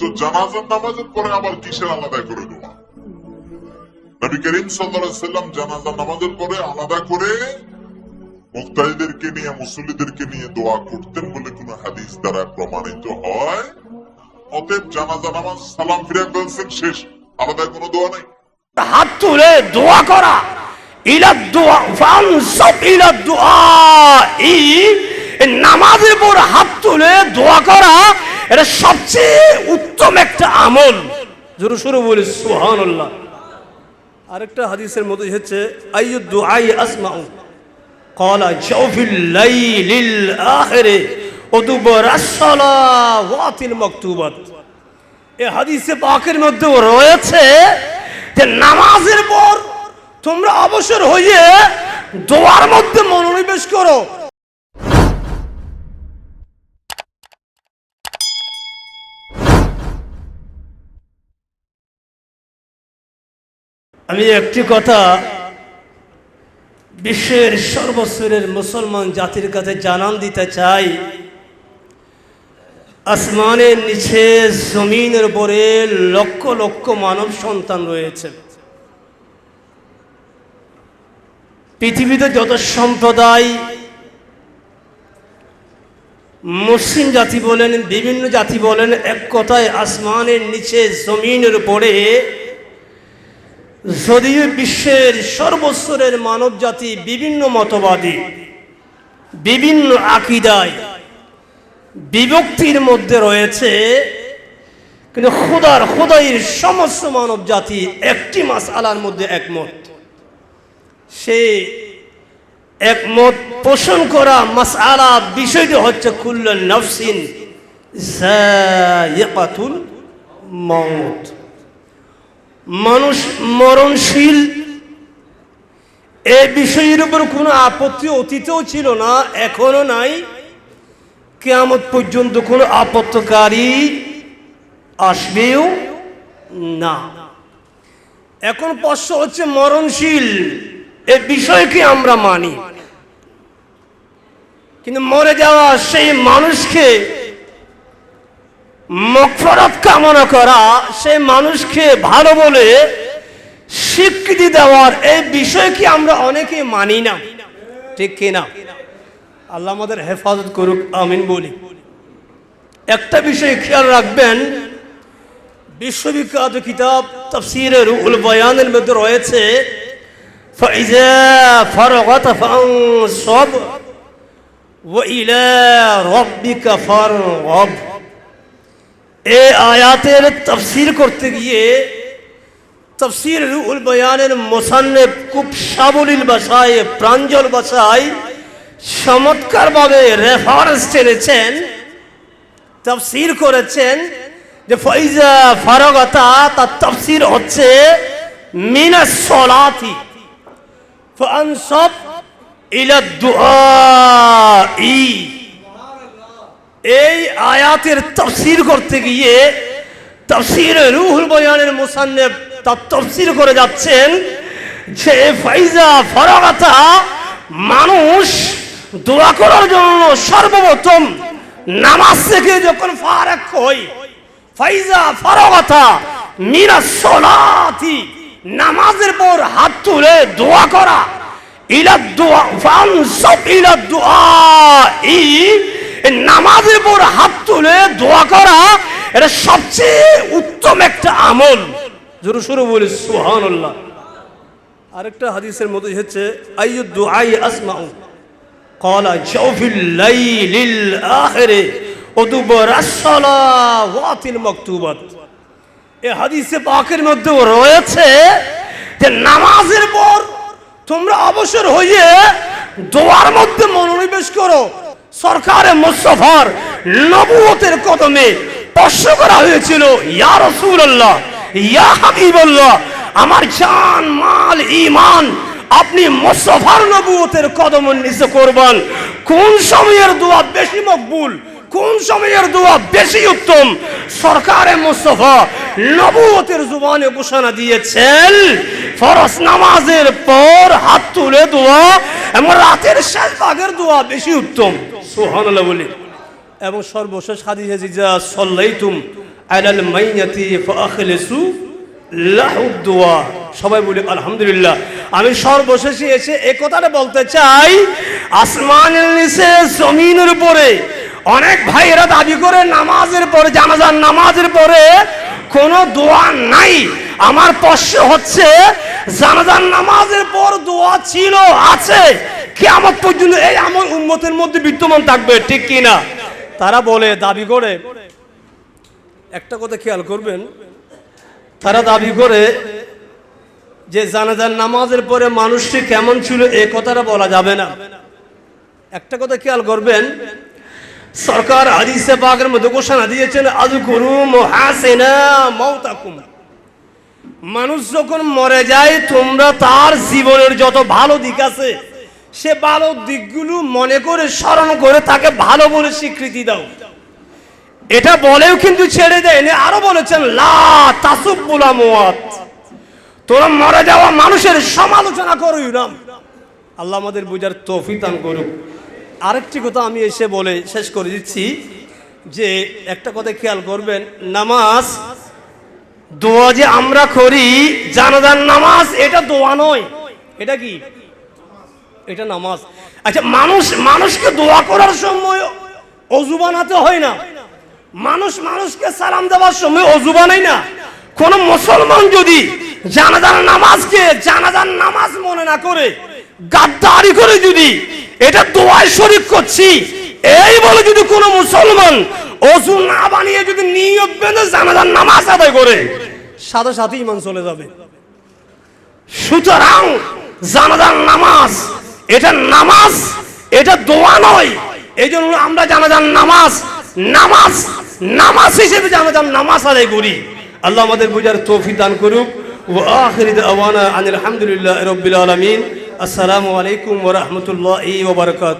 তো জানাজার নামাজের পরে আবার কিসের আলাদা করে দেওয়া নবী করিম সাল্লাম জানাজা নামাজের পরে আলাদা করে মুক্তাহিদেরকে নিয়ে, মুসল্লিদেরকে নিয়ে দোয়া করতেন বলে কোন হাদিস দ্বারা প্রমাণিত হয়। অতএব জানাজা, নামাজ, সালাম ফিরে ফেলছেন, শেষ। আলাদা কোনো দোয়া নাই। হাত তুলে দোয়া করা। দোয়া দোয়া নামাজের পর হাত তুলে দোয়া করা এটা সবচেয়ে উত্তম একটা আমল জোরে শুরু বলি সুবহানাল্লাহ আরেকটা হাদিসের মধ্যে হচ্ছে আইয়ু দুআই আসমাউ قال جوف الليل الآخر ودبر الصلوات المكتوبات এ হাদিসে পাকের মধ্যে রয়েছে যে নামাজের পর তোমরা অবসর হয়ে দোয়ার মধ্যে মনোনিবেশ করো আমি একটি কথা বিশ্বের সর্বস্তরের মুসলমান জাতির কাছে জানান দিতে চাই। আসমানের নিচে জমিনের উপরে লক্ষ লক্ষ মানব সন্তান রয়েছে। পৃথিবীতে যত সম্প্রদায় মুসলিম জাতি বলেন, বিভিন্ন জাতি বলেন, এক কথায় আসমানের নিচে জমিনের উপরে যদিও বিশ্বের সর্বস্তরের মানব জাতি বিভিন্ন মতবাদী, বিভিন্ন আকিদায় বিভক্তির মধ্যে রয়েছে, কিন্তু খুদার খুদাইয়ের সমস্ত মানব জাতি একটি মাস আলার মধ্যে একমত। সে একমত পোষণ করা মাস আলা বিষয়টি হচ্ছে কুল্ল নফসিন মউত। মানুষ মরণশীল, এ বিষয়ের উপর কোনো আপত্তি অতীতেও ছিল না, এখনও নাই। কেয়ামত পর্যন্ত কোনো আপত্তকারী আসবেও না। এখন প্রশ্ন হচ্ছে, মরণশীল, এ বিষয়কে আমরা মানি? কিন্তু মরে যাওয়া সেই মানুষকে মকফরত কামনা করা সেই মানুষকে ভালো বলে স্বীকৃতি দেওয়ার এই বিষয়কে আমরা অনেকে মানি না ঠিক কিনা আল্লাহ আমাদের হেফাজত করুক আমিন বলি একটা বিষয় খেয়াল রাখবেন বিশ্ববিখ্যাত কিতাব তফসিরের রুহুল বয়ানের মধ্যে রয়েছে فإذا فرغت فانصب وإلى ربك فارغب এ আয়াতের তফসির করতে গিয়ে তফসির রুহুল বয়ানের মোসান্নেব খুব সাবলীল ভাষায়, প্রাঞ্জল ভাষায় চমৎকারভাবে রেফারেন্স টেনেছেন তফসির করেছেন যে ফৈজা ফারগতা, তার তফসির হচ্ছে মিনাস সলাতি। ফানসাব ইলা দুআই এই আয়াতের তফসির করতে গিয়ে তফসির রুহুল বয়ানের মুসান্নেব তার তফসির করে যাচ্ছেন যে ফাইজা ফরাগাতা মানুষ দোয়া করার জন্য সর্বপ্রথম নামাজ থেকে যখন ফারাক হই ফাইজা ফরাগাতা মিনা সলাতি, নামাজের পর হাত তুলে দোয়া করা। ইলা দোয়া ফানসাব ইলা দোয়া ই নামাজের পর হাত তুলে দোয়া করা, এটা সবচেয়ে উত্তম একটা আমল। জোরে শুরু বলি সুহানুল্লাহ আরেকটা হাদিসের মধ্যে হচ্ছে আইয়ুদ্দু আই আসমাউ। কলা জৌফিল লাইলিল আখিরে অদুবর আসসালাওয়াতিল মাকতুবাত। এই হাদিসে পাকের মধ্যে রয়েছে যে নামাজের পর তোমরা অবসর হইয়ে দোয়ার মধ্যে মনোনিবেশ করো। সরকারে মুস্তফার নবুয়তের কদমে স্পর্শ করা হয়েছিল, ইয়া রাসূলুল্লাহ, ইয়া হাবিবাল্লাহ, আমার জান, মাল, ঈমান, আপনি মুস্তফার নবুয়তের কদম নিচে করবেন। কোন সময়ের দোয়া বেশি মকবুল, কোন সময়ের দোয়া বেশি উত্তম? সরকারে মুস্তফা নবুয়তের জুবানে ঘোষণা দিয়েছেন ফরজ নামাজের পর হাত তুলে দোয়া এবং রাতের শেষ ভাগের দোয়া বেশি উত্তম। সুবহানাল্লাহ বলি। এবং সর্বশেষ হাদিসে যা সাল্লাইতুম আলাল মাইয়াতি ফাখলিসু লাহু দুয়া। সবাই বলি আলহামদুলিল্লাহ। আমি সর্বশেষে এসে এ কথাটা বলতে চাই আসমানের নিচে জমিনের উপরে। অনেক ভাইয়েরা দাবি করে নামাজের পরে জানাজার নামাজের পরে কোনো দোয়া নাই। আমার প্রশ্ন হচ্ছে জানাজার নামাজের পর দোয়া ছিল, আছে। কিয়ামত পর্যন্ত এই আমার উম্মতের মধ্যে বিদ্যমান থাকবে, ঠিক কি না তারা বলে, দাবি করে, একটা কথা খেয়াল করবেন, তারা দাবি করে যে জানাজার নামাজের পরে মানুষটি কেমন ছিল, এ কথাটা বলা যাবে না। একটা কথা খেয়াল করবেন, সরকার হাদিসে পাকের মধ্যে ঘোষণা দিয়েছেন আজ গুরু মহাসেনা মৌতাকুম মানুষ যখন মরে যায়, তোমরা তার জীবনের যত ভালো দিক আছে, সে ভালো দিকগুলো মনে করে স্মরণ করে তাকে ভালো বলে স্বীকৃতি দাও। এটা বলেও কিন্তু ছেড়ে দেয়নি, আরও বলেছেন, লা তাসুব্বুল আমওয়াত। তোরা মরে যাওয়া মানুষের সমালোচনা করুই না আল্লাহ আমাদের বুঝার তৌফিক দান করুক। আরেকটি কথা আমি এসে বলে শেষ করে দিচ্ছি, যে একটা কথা খেয়াল করবেন, নামাজ দোয়া যে আমরা করি, জানাজার নামাজ, এটা দোয়া নয়। এটা কি? এটা নামাজ। আচ্ছা মানুষ, মানুষকে দোয়া করার সময় অজু বানাতে হয় না। মানুষ, মানুষকে সালাম দেওয়ার সময় অজু বানাই না। কোন মুসলমান যদি জানাজার নামাজকে জানাজার নামাজ মনে না করে, গাদ্দারি করে যদি এটা দোয়ায় শরীক করছি, এই বলে যদি কোনো মুসলমান অজু না বানিয়ে যদি নিয়ত বেঁধে জানাজার নামাজ আদায় করে, সাথে সাথে ইমান চলে যাবে। সুতরাং জানাজার নামাজ, এটা নামাজ, এটা দোয়া নয়। এই জন্য আমরা জানাজার নামাজ নামাজ নামাজ হিসেবে জানাজার নামাজ আদায় করি। আল্লাহ আমাদের বুঝার তৌফিক দান করুক। ও আনিল হামদুলিল্লাহ রব্বিল আলামিন। আসসালামু আলাইকুম ওয়া রাহমাতুল্লাহি ওয়া বারাকাতুহু।